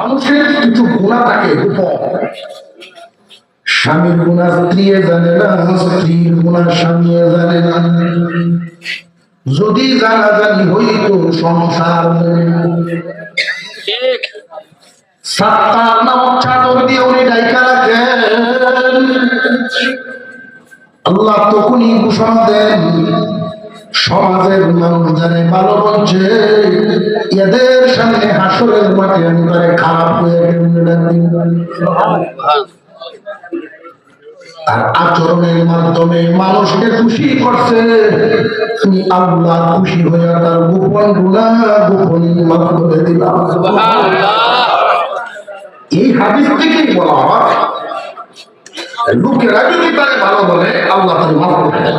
মানুষের কিছু গুণা থাকে স্বামীর গুণা স্ত্রী জানে না স্ত্রীর গুণা স্বামী জানে না। যদি জানাজানি হইত সংসার সাত্তার নামক চাদর দিয়ে উনি ডাইকা রাখেন। আল্লাহ তখনই ঘোষণা দেন সমাজের মানুষ জানে ভালো বলছে। এদের সামনে হাসরের মাঠে আমি তারে খারাপ হয়ে আর আচরণের মাধ্যমে মানুষকে খুশি করছে। আল্লাহ খুশি হয়ে তার গোপন গুণা, গোপন করে দিলাম। এই হাদিস থেকেই বলা হয়, লোকেরা যদি তাকে ভালো বলে, আল্লাহ তাকে মাফ করে দেন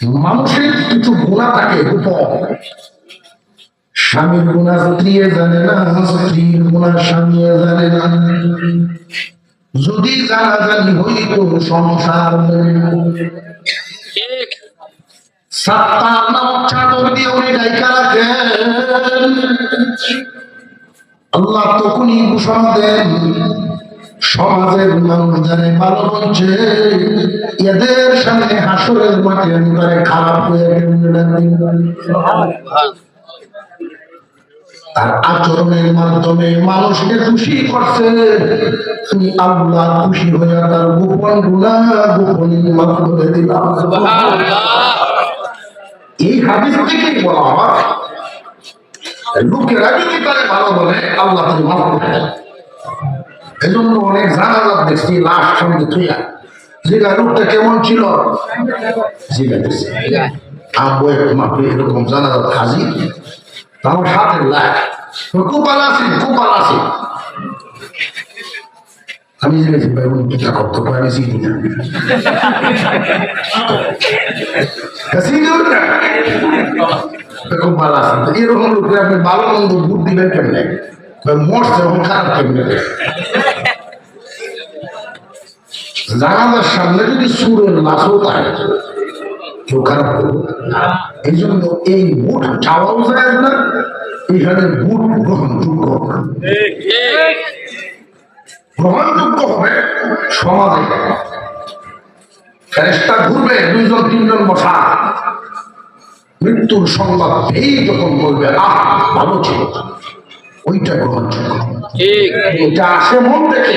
মানুষের কিছু গুণা থাকে গোপন স্বামীর গুণা স্ত্রী জানে না স্ত্রীর গুণা স্বামী জানে না। যদি জানাজানি হইত সংসার সাত্তার নামক চাদর দিয়ে উনি ডাইকা রাখেন। আল্লাহ তখনই ঘোষণা দেন সমাজের মানুষ জানে ভালো বলছে। এদের সামনে হাসরের মাঠে আমি খারাপ হয়ে আচরণের মাধ্যমে মানুষকে খুশি করছে। তুমি আল্লাহ খুশি হয়ে তার গোপন গুণা, গোপন এই হাদিস বলা হয়, লোকেরা যদি তারে ভালো বলে, আল্লাহ এই জন্য অনেক জানাজাত দেখছি লাশ সঙ্গে তুইয়া জিগা লোকটা কেমন ছিল? জিগা দেখছি আব্বু এক মাপে এরকম জানাজাত হাজি আমার সাথে লাগ কুপাল আছে কুপাল আছে। আমি জেনেছি ভাই উনি কিতা করতে পারে এরকম ভালো লোককে আপনি ভালো মন্দ ভোট দিবেন কেমনে? মরছে এখন খারাপ কেমনে? জানাজার সামনে যদি সুরের নাচও থাকে কেউ খারাপ করবে এই জন্য এই ভোট চাওয়াও যায় না এখানে ভোট গ্রহণযোগ্য গ্রহণযোগ্য হবে সমাজে। ফেরেস্তা ঘুরবে দুইজন তিনজন বসা। মৃত্যুর সংবাদ এই যখন বলবে আহ ভালো ছিল। ওইটা গ্রহণযোগ্য এটা আসে মন থেকে।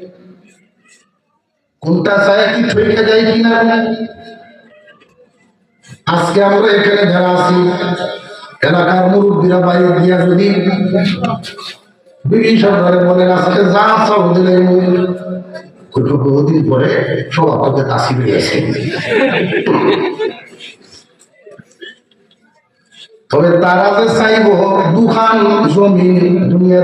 কোনটা চাই কি ঠকে যায় কিনা আজকে আমরা এখানে যারা আছি, এলাকার মুরব্বীরা বাইরে দিয়া যদি তারা যে চাইব, দুখান জমি আমাদের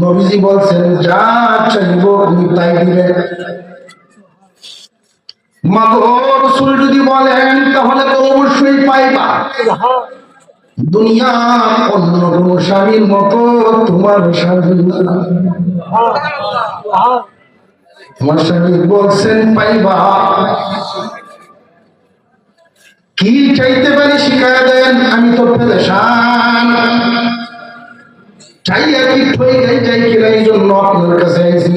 নবীজি বলছেন, যা চাইব তুমি তাই দিবে। মাগো যদি বলেন, তাহলে তো অবশ্যই পাইবা। দুনিয়ার অন্য কোন স্বামীর মতো তোমার স্বামী তোমার স্বামী বলছেন, পাইবা। কি চাইতে পারি শিখায় দেন, আমি তো পেরেশান। চাই কি ঠই গাই যাই কিনা এই জন্য আপনার কাছে আইছি।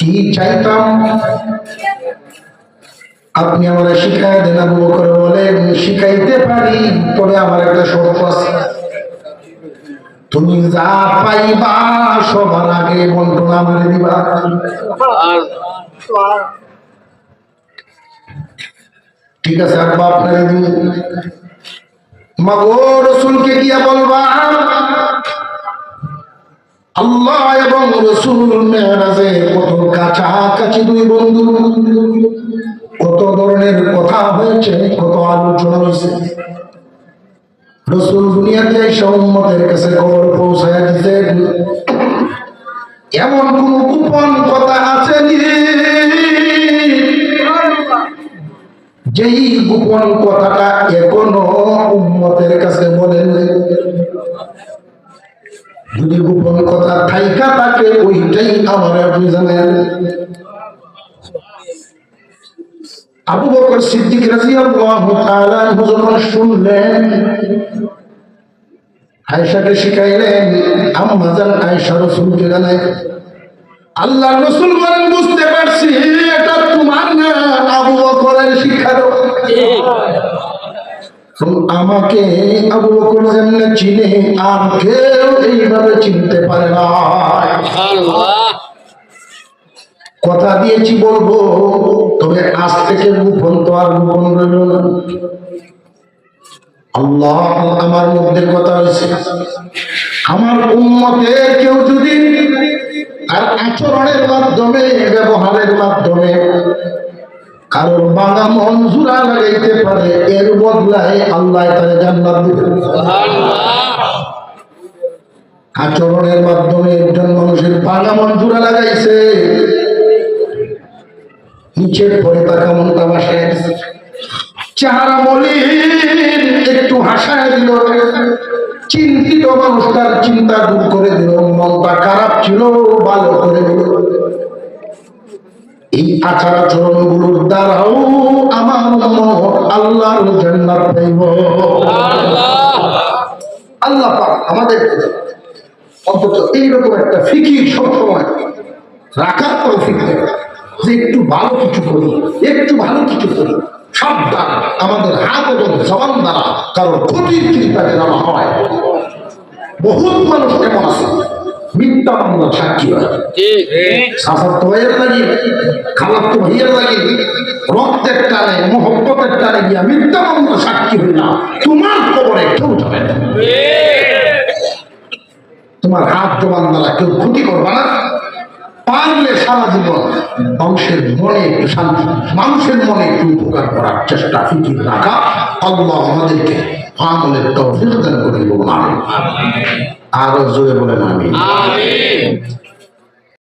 কি চাইতাম? আপনি আমার শিখাই দেন, আবু বকর বলেন শিখাইতে পারি, তবে আমার একটা শর্ত আছে। তুমি যা পাইবা, সবার আগে বন্টন আমার দিবা। ঠিক আছে, আব্বা, আপনার দিন মাগো, রসুলকে গিয়া বলবা আল্লাহ এবং রসুল মেহরাজে কত কাছাকাছি দুই বন্ধু। কত ধরনের কথা হয়েছে, কত আলোচনা হয়েছে। রসুল দুনিয়াতে এসে উম্মতের কাছে খবর পৌঁছায় দিতেন এমন কোন গোপন কথা আছে যেই গোপন কথাটা এখনও উম্মতের কাছে বলেন যদি গোপন কথা থাইকা থাকে, ওইটাই আমার আপনি জানেন। আবু বকর সিদ্দিক রাদিয়াল্লাহু তাআলা যখন শুনলেন, আয়েশাকে শিখাইলেন, আম্মা জান আয়েশা রাসূলকে জানাই আল্লাহ রসুল বলেন বুঝতে পারছি, এটা তোমার না, আবু বকরের শিক্ষা এখন আমাকে আবু বকর যেমনে চিনে আর কেউ এইভাবে চিনতে পারে না। কথা দিয়েছি বলব তবে আজ থেকে গোপন তো আর গোপন রইল না। আল্লাহ আমার মধ্যে কথা হয়েছে আমার উন্মতের কেউ যদি আর আচরণের মাধ্যমে ব্যবহারের মাধ্যমে কারোর বাঙা মঞ্জুরা লাগাইতে পারে, এর বদলায় আল্লাহ তারে জান্নাত দিবে আচরণের মাধ্যমে একজন মানুষের বাঙা মঞ্জুরা লাগাইছে। নিচের পরে তার কেমন তামাশায় চেহারা মলিন, একটু হাসায় দিল। চিন্তিত মানুষটার চিন্তা দূর করে দিল। মনটা খারাপ ছিল, ভালো করে দিল। এই আচার আচরণগুলোর দ্বারাও আমার আল্লাহর জান্নাত পাইব। আল্লাহ পাক আমাদের অন্তত এইরকম একটা ফিকির সবসময় রাখার তৌফিক দেবে যে একটু ভালো কিছু করি, একটু ভালো কিছু করি, সাবধান আমাদের হাত এবং জবান দ্বারা কারোর ক্ষতির চিন্তা যেন হয়। বহুত মানুষ এমন আছে। মিথ্যা মামলা সাক্ষী হয়। সাসার তো ভাইয়ের লাগে খালার তো ভাইয়ের লাগে রক্তের টানে মোহব্বতের টানে গিয়া মিথ্যা মামলা সাক্ষী হই না তোমার খবরে কেউ যাবে না। তোমার হাত জবান দ্বারা কেউ ক্ষতি করবে না। পারলে সারা জীবন মানুষের মনে একটু শান্তি মানুষের মনে একটু উপকার করার চেষ্টা ফিকির রাখা। আল্লাহ আমাদেরকে আমলের তৌফিক দান করে বলুন আমিন। আরও জোরে বলেন আমি আমিন।